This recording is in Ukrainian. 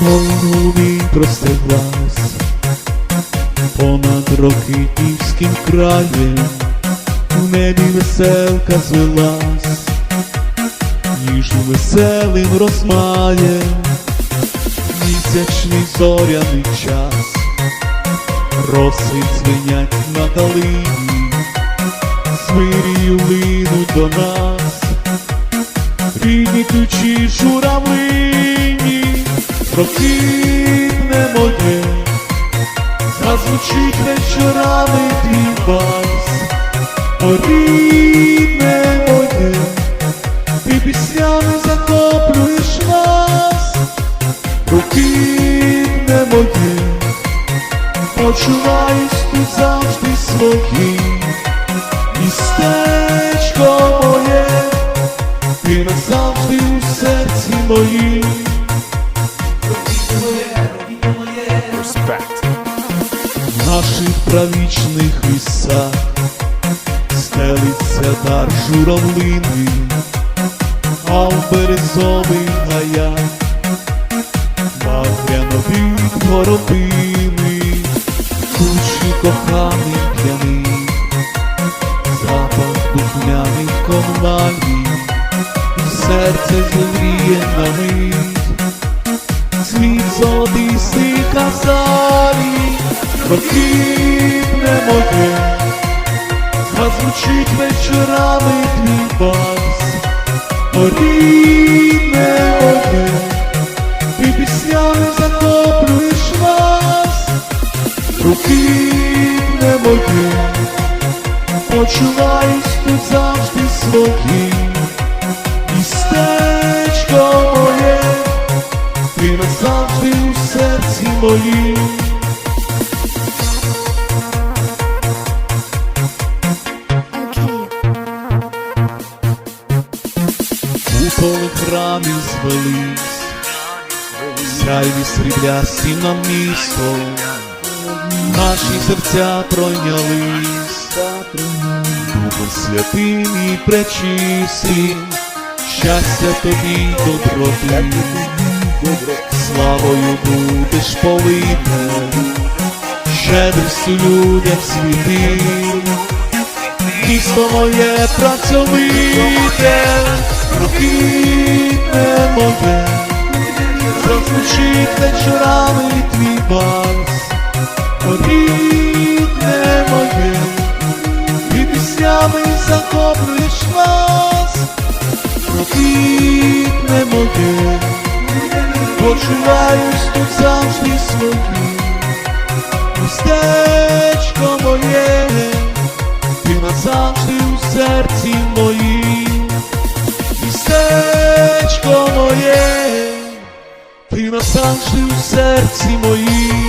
Знову мій простеглась понад Рокитівським краєм, в небі веселка звелась, ніжно веселим розмаєм, місячний зоряний час, роси дзвенять на калині, свирію линуть до нас, рідні ключі журавлині, прокидне моє, зазвучить вечорами твій О, рідне моє, ти піснями захоплюєш нас, прокидне моє, почуваюсь тут завжди своїм, містечко моє, ти назавжди у серці моїм. В наших правічних лісах стелиться дар журавлини, а в березових гаях багряно від горобини, кучі коханий п'яний, запах духмяних конвалій, серце зігріє на мить світ золотистий казалі, прокидне моє, зазвучить вечорами твій бас, О, рідне моє, ти піснями захоплюєш нас, прокидне моє, почуваюсь тут завжди своїм, моїм. Куполи храмів звелись, сяйві сріблясті на місто, наші серця пройнялись, Духом святим і пречистим, щастя тобі, доброти, славою будеш повите, щедрістю людям світи, місто моє працьовите, прокидне моє, зазвучить вечорами твій вальс, О, рідне моє, ти піснями захоплюєш нас, прокидне моє. Почуваюсь завжди своїм, містечко моє, ти назавжди у серці моїм, містечко моє, ти назавжди у серці моїм.